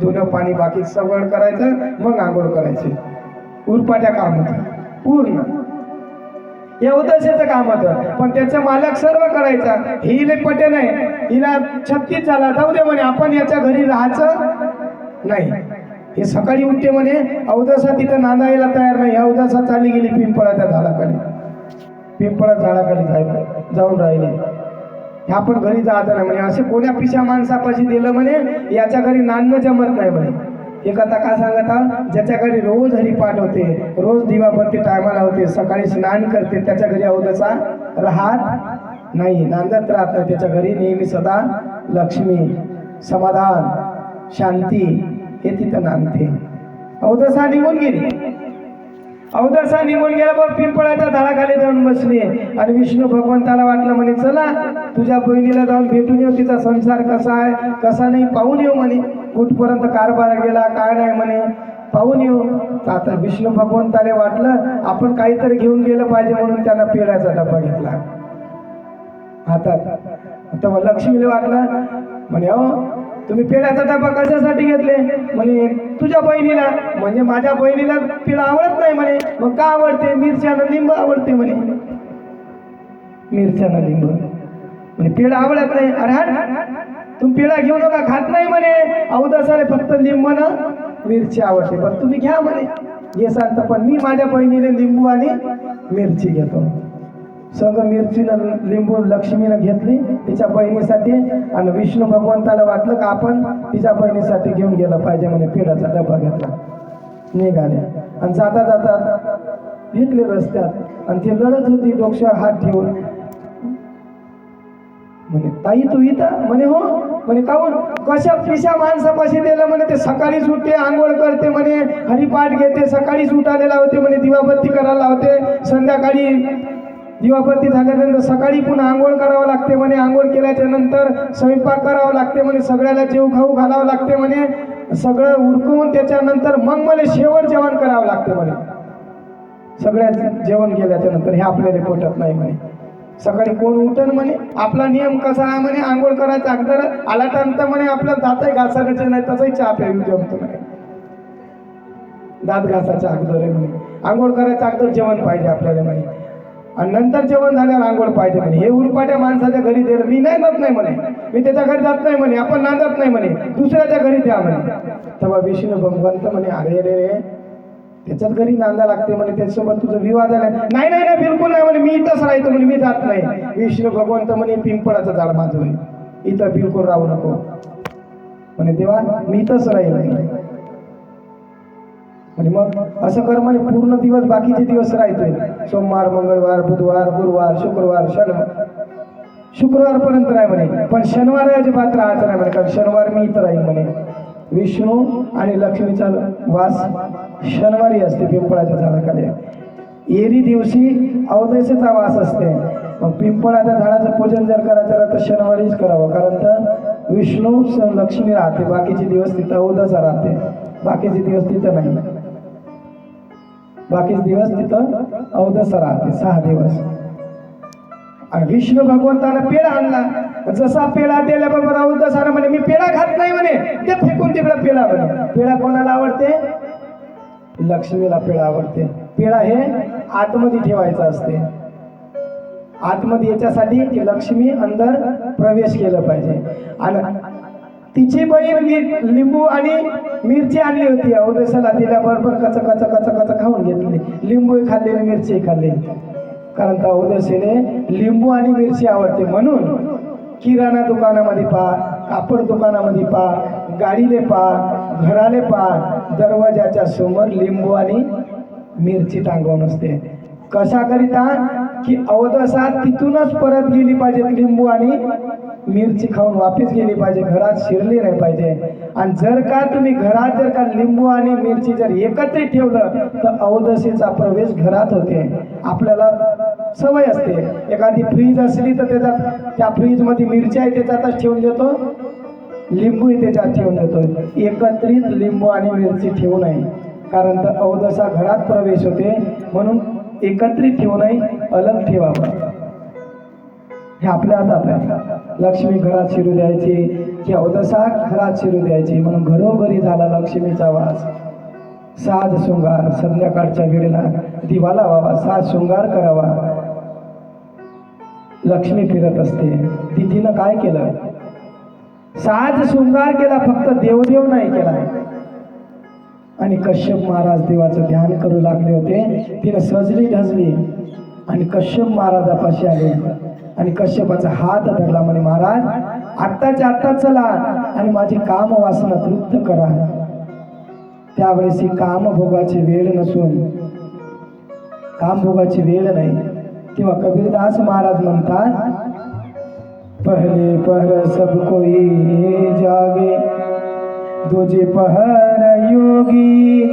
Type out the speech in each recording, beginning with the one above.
धुणं पाणी बाकी सगळं करायचं मग आंघोळ करायची. उरपाट्या काम होतं. पूर्ण. या उदासीचं काम होतं. पण त्याचा मालक सर्व करायचा. ही लय पटे नाही. हिला छत्तीस झाला. जाऊ दे म्हणे आपण याच्या घरी राहायचं नाही. हे सकाळी उठते म्हणे अवदसा तिथं नांदायला तयार नाही. अवदसा चालली गेली पिंपळाच्या झाडाखाली. पिंपळा झाडाखाली जायला जाऊन राहिले. हे आपण घरी जात नाही म्हणे असे कोण्या पिशा माणसापाशी दिलं म्हणे याच्या घरी नांदणं जमत नाही म्हणे. हे कथा का सांगत आहोत? ज्याच्या घरी रोज हरिपाठ होते रोज दिवाबत्ती टायमाला होते सकाळी स्नान करते त्याच्या घरी अवधचा राहत नाही. नांदत राहत नाही त्याच्या घरी नेहमी सदा लक्ष्मी समाधान शांती हे तिथं नांदते. अवधसा निघून गेली. अवदसा निघून गेला बघ पिंपळाच्या झाडाखाली जाऊन बसली. आणि विष्णू भगवंताला वाटलं म्हणे चला तुझ्या बहिणीला जाऊन भेटून येऊ तिचा संसार कसा आहे कसा नाही पाहून येऊ म्हणे. कुठपर्यंत कारभार गेला काय नाही म्हणे पाहून येऊ. आता विष्णू भगवंताला वाटलं आपण काहीतरी घेऊन गेलं पाहिजे म्हणून त्यांना पेढ्याचा डबा घेतला. हातात आता लक्ष्मीला वाटलं म्हणे अहो तुम्ही पेढ्याचा डबा कशासाठी घेतले? म्हणे तुझ्या बहिणीला. म्हणजे माझ्या बहिणीला पेढा आवडत नाही म्हणे. मग का आवडते? मिरच्यानं लिंब आवडते म्हणे. मिरच्यानं लिंब. म्हणजे पेढा आवडत नाही. अरे हा तुम्ही पेढा घेऊ नका खात नाही म्हणे. अवदासाले फक्त लिंब ना मिरची आवडते. पण तुम्ही घ्या म्हणे. हे सांगता पण मी माझ्या बहिणीने लिंबू आणि मिरची घेतो. सगळं मिरचीनं लिंबू लक्ष्मीनं घेतली तिच्या बहिणीसाठी आणि विष्णू भगवंताला वाटलं का आपण तिच्या बहिणीसाठी घेऊन गेलं पाहिजे म्हणे पिढाचा डबा घेतला. निघाले. आणि जाता जाता भेटले रस्त्यात आणि ती लढत होती डोक्यावर हात ठेवून. म्हणे ताई तू इथं? म्हणे हो. म्हणे काहून? कशा पिशा माणसापाशी दिलं म्हणे ते सकाळीच उठते आंघोळ करते म्हणे हरिपाठ घेते सकाळीच उठायला लावते म्हणे दिवाबत्ती करायला लावते संध्याकाळी दिवाबत्ती झाल्यानंतर सकाळी पुन्हा आंघोळ करावं लागते म्हणे. आंघोळ केल्याच्यानंतर स्वयंपाक करावं लागते म्हणे. सगळ्याला जेव खाऊ घालावं लागते म्हणे. सगळं उरकवून त्याच्यानंतर मग मला शेवट जेवण करावं लागते म्हणे. सगळ्या जेवण केल्याच्यानंतर हे आपल्याला पटत नाही म्हणे. सकाळी कोण उठन म्हणे? आपला नियम कसा आहे म्हणे? आंघोळ करायचा अगोदर आला तर म्हणे आपलं दातही घासायचे नाही तसंही चहा प्यावी जमतो म्हणे. दात घासायचा अगोदर आहे म्हणे. आंघोळ करायचा अगोदर जेवण पाहिजे आपल्याला म्हणे. आणि नंतर जेवण झाल्यावर आंघोळ पाहिजे म्हणे. हे उरपाट्या माणसाच्या घरी दिलं मी नाही जात नाही म्हणे. मी त्याच्या घरी जात नाही म्हणे. आपण नांदत नाही म्हणे. दुसऱ्याच्या घरी द्या म्हणे. तेव्हा विष्णू भगवंत म्हणे अरे रे रे त्याच्याच घरी नांदा लागते म्हणे. त्याच्यासोबत तुझं विवाद आला नाही नाही नाही बिलकुल नाही म्हणे. मी इथंच राहतो म्हणे. मी जात नाही. विष्णू भगवंत म्हणे पिंपळाचं झाड माझं म्हणे इथं बिलकुल राहू नको. म्हणे तेव्हा मी इथंच राहील आणि मग असं कर म्हणजे पूर्ण दिवस बाकीचे दिवस राहतोय सोमवार मंगळवार बुधवार गुरुवार शुक्रवार शनिवार शुक्रवारपर्यंत नाही म्हणे. पण शनिवार अजिबात राहायचं नाही म्हणे कारण शनिवार मी इथं राहील म्हणे. विष्णू आणि लक्ष्मीचा वास शनिवारी असते पिंपळाच्या झाडाखाली. एरी दिवशी अवदेशाचा वास असते. मग पिंपळाच्या झाडाचं पूजन जर करायचं राहिलं तर शनिवारीच करावं कारण तर विष्णू लक्ष्मी राहते. बाकीचे दिवस तिथं अवदसा राहते. बाकीचे दिवस तिथं नाही. बाकीच दिवस तिथं अवदसा राहते सहा दिवस. आणि विष्णू भगवंतानं पेढा आणला. जसा पेढा दिल्याबरोबर अवदसानं म्हणे मी पेढा खात नाही म्हणे ते फेकून तिकडे पेढा म्हणे. पेढा कोणाला आवडते? लक्ष्मीला पेढा आवडते. पेढा हे आतमध्ये ठेवायचं असते. आतमध्ये याच्यासाठी की लक्ष्मी अंदर प्रवेश केलं पाहिजे. आणि तिची बहीण मी लिंबू आणि मिरची आणली होती. अवदेशाला दिल्याबरोबर कच कच कच कच खाऊन घेतली. लिंबू खाल्ली आणि मिरची खाल्ली. कारण त्या अवदेशीने लिंबू आणि मिरची आवडते. म्हणून किराणा दुकानामध्ये पा कापड दुकानामध्ये पा गाडीले पा घराले पा दरवाजाच्या समोर लिंबू आणि मिरची टांगवून असते. कशाकरिता? की अवदसा तिथूनच परत गेली पाहिजेत लिंबू आणि मिरची खाऊन वापस गेली पाहिजे घरात शिरली नाही पाहिजे. आणि जर का तुम्ही घरात जर का लिंबू आणि मिरची जर एकत्रित ठेवलं तर अवदशीचा प्रवेश घरात होते. आपल्याला सवय असते. एखादी फ्रीज असली तर त्याच्यात त्या फ्रीजमध्ये मिरच्याही आहे त्याच्यातच ठेवून देतो. लिंबूही त्याच्यात ठेवून देतो. एकत्रित लिंबू आणि मिरची ठेवू नये. कारण तर अवदसा घरात प्रवेश होते. म्हणून एकत्रित ठेवू नये अलग ठेवावं. हे आपल्या हातात आहे. लक्ष्मी घरात शिरू द्यायची किंवा उदसा घरात शिरू द्यायची. म्हणून घरोघरी झाला लक्ष्मीचा वास. साज शृंगार संध्याकाळच्या वेळेला दिवा लावावा साज शृंगार करावा. लक्ष्मी फिरत असते. तिथीनं काय केलं? साज शृंगार केला फक्त देवदेव नाही केला. आणि कश्यप महाराज देवाचं ध्यान करू लागले होते. तिनं सजली ढजली आणि कश्यप महाराजापाशी आले. आणि कश्यपाचा हात धरला म्हणे महाराज आत्ताच्या आत्ता चला आणि माझी काम वासना तृप्त करा. त्यावेळेस ही कामभोगाची वेळ नसून कामभोगाची वेळ नाही तेव्हा कबीरदास महाराज म्हणतात पहले पहर सब कोई जागे दुजे पहर योगी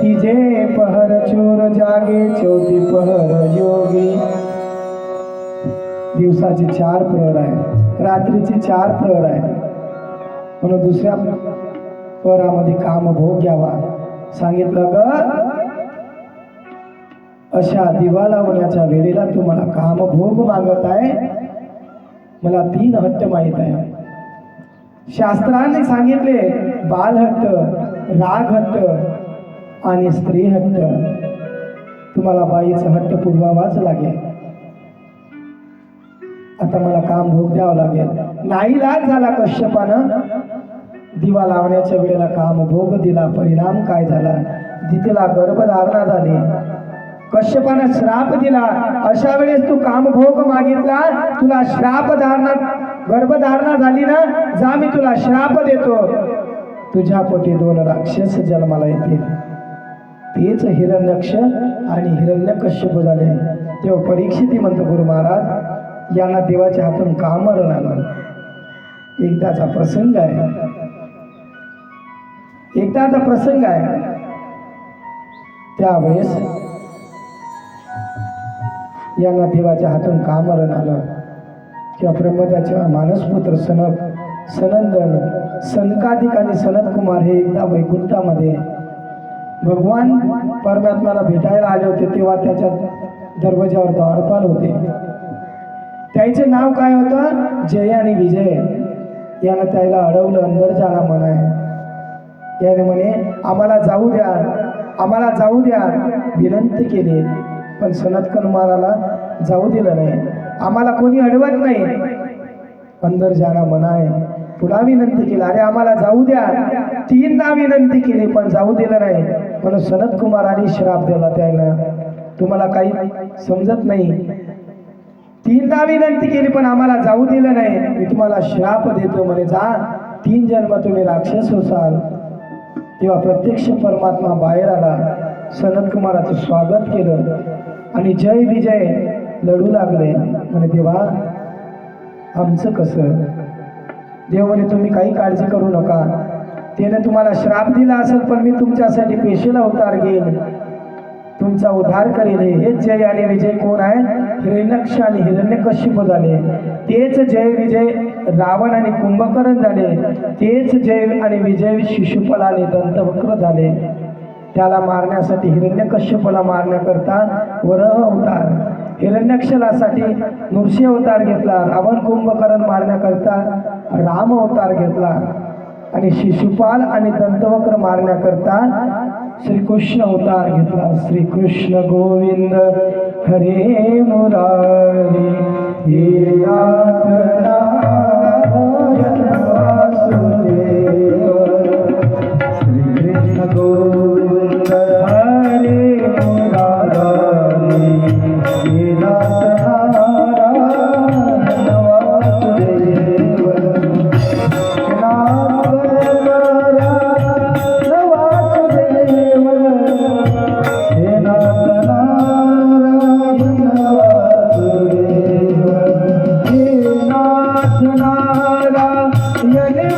तिजे पहर चोर जागे चौथी पहर योगी. दिवसाचे चार प्रहर आहे रात्रीचे चार प्रहर आहे म्हणून दुसऱ्या प्रहरामध्ये काम भोग घ्यावा. सांगितलं ग? अशा दिवा लावण्याच्या वेळेला तुम्हाला काम भोग मागत आहे. मला तीन हट्ट माहीत आहे. शास्त्राने सांगितले बालहट्ट रागहट्ट आणि स्त्री हट्ट. तुम्हाला बाईचा हट्ट पुरवावाच लागेल. आता मला काम भोग द्यावं लागेल. नाही लाज झाला कश्यपानं. दिवा लावण्याच्या वेळेला काम भोग दिला परिणाम काय झाला? दितीला गर्भधारणा झाली. कश्यपानं श्राप दिला. अशा वेळेस तू कामभोग मागितला तुला श्राप धारणा गर्भधारणा झाली ना जा मी तुला श्राप देतो. तुझ्या पोटी दोन राक्षस जन्माला येतील. तेच हिरण्यक्ष आणि हिरण्यकश्यप झाले. तेव्हा परीक्षिती म्हणतो गुरु महाराज यांना देवाच्या हातून काम मरण आलं एकदाचा प्रसंग आहे. एकदाचा प्रसंग आहे. त्यावेळेस यांना देवाच्या हातून का मरण आलं किंवा ब्रह्मदाच्या मानसपुत्र सनक सनंदन सनकाधिक आणि सनत कुमार हे एकदा वैकुंठामध्ये भगवान परमात्म्याला भेटायला आले होते तेव्हा त्याच्या दरवाज्यावर द्वारपाल होते. त्याचे नाव काय होतं? जय आणि विजय. यानं त्याला अडवलं अंदर जाणा म्हणाय. याने म्हणे आम्हाला जाऊ द्या. आम्हाला जाऊ द्या. विनंती केली. पण सनत कुमाराला जाऊ दिलं नाही. आम्हाला कोणी अडवत नाही. अंदर जाणा म्हणाय पुन्हा विनंती केली. अरे आम्हाला जाऊ द्या. तीनदा विनंती केली पण जाऊ दिलं नाही. म्हणून सनत कुमाराने श्राप दिला त्यानं. तुम्हाला काही समजत नाही. तीनदा विनंती केली पण आम्हाला जाऊ दिलं नाही. मी तुम्हाला श्राप देतो म्हणे जा तीन जन्म तुम्ही राक्षस होसाल तेव्हा प्रत्यक्ष परमात्मा बाहेर आला. सनत कुमाराचं स्वागत केलं आणि जय विजय लढू लागले. म्हणे देवा आमचं कसं? देव म्हणे तुम्ही काही काळजी करू नका. त्याने तुम्हाला श्राप दिला असेल पण मी तुमच्यासाठी पेशीला अवतार घेईन. तुमचा उद्धार करेल हेच जय आणि विजय कोण आहे? हिरण्यक्ष आणि हिरण्यकश्यप झाले. तेच जय विजय रावण आणि कुंभकरण झाले. तेच जय आणि विजय शिशुपलाने आणि दंतवक्र झाले. त्याला मारण्यासाठी हिरण्यकश्यपला मारण्याकरता वरह अवतार. हिरण्यक्षलासाठी नृसिंह अवतार घेतला. रावण कुंभकरण मारण्याकरता राम अवतार घेतला. आणि शिशुपाल आणि दंतवक्र मारण्याकरता श्रीकृष्ण अवतार घेतला. श्रीकृष्ण गोविंद हरे मुरारी हे नाथ Narayan Vasudev i Yeah, yeah.